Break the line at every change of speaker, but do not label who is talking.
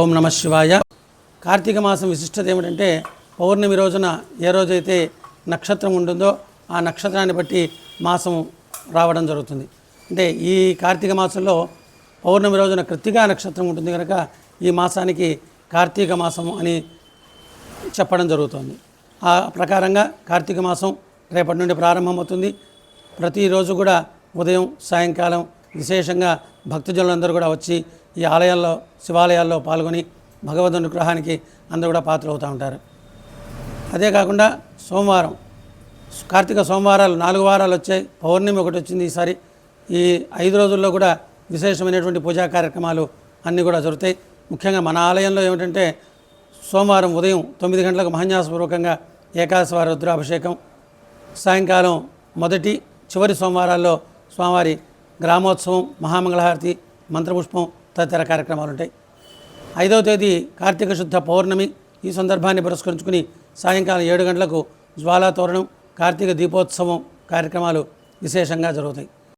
ఓం నమ శివాయ. కార్తీక మాసం విశిష్టత ఏమిటంటే పౌర్ణమి రోజున ఏ రోజైతే నక్షత్రం ఉంటుందో ఆ నక్షత్రాన్ని బట్టి మాసం రావడం జరుగుతుంది. అంటే ఈ కార్తీక మాసంలో పౌర్ణమి రోజున కృత్తికా నక్షత్రం ఉంటుంది కనుక ఈ మాసానికి కార్తీక మాసం అని చెప్పడం జరుగుతుంది. ఆ ప్రకారంగా కార్తీక మాసం రేపటి నుండి ప్రారంభమవుతుంది. ప్రతిరోజు కూడా ఉదయం సాయంకాలం విశేషంగా భక్తజనులందరూ కూడా వచ్చి ఈ ఆలయాల్లో శివాలయాల్లో పాల్గొని భగవద్ అనుగ్రహానికి అందరూ కూడా పాత్రలవుతూ ఉంటారు. అదే కాకుండా సోమవారం కార్తీక సోమవారాలు నాలుగు వారాలు వచ్చాయి పౌర్ణమి ఒకటి వచ్చింది ఈసారి. ఈ ఐదు రోజుల్లో కూడా విశేషమైనటువంటి పూజా కార్యక్రమాలు అన్నీ కూడా జరుగుతాయి. ముఖ్యంగా మన ఆలయంలో ఏమిటంటే సోమవారం ఉదయం తొమ్మిది గంటలకు మహన్యాసపూర్వకంగా ఏకాదశి వారి రుద్రాభిషేకం. సాయంకాలం మొదటి చివరి సోమవారాల్లో స్వామివారి గ్రామోత్సవం మహామంగళహారతి మంత్రపుష్పం తదితర కార్యక్రమాలు ఉంటాయి ఐదవ తేదీ కార్తీక శుద్ధ పౌర్ణమి. ఈ సందర్భాన్ని పురస్కరించుకుని సాయంకాలం ఏడు గంటలకు జ్వాలా తోరణం కార్తీక దీపోత్సవం కార్యక్రమాలు విశేషంగా జరుగుతాయి.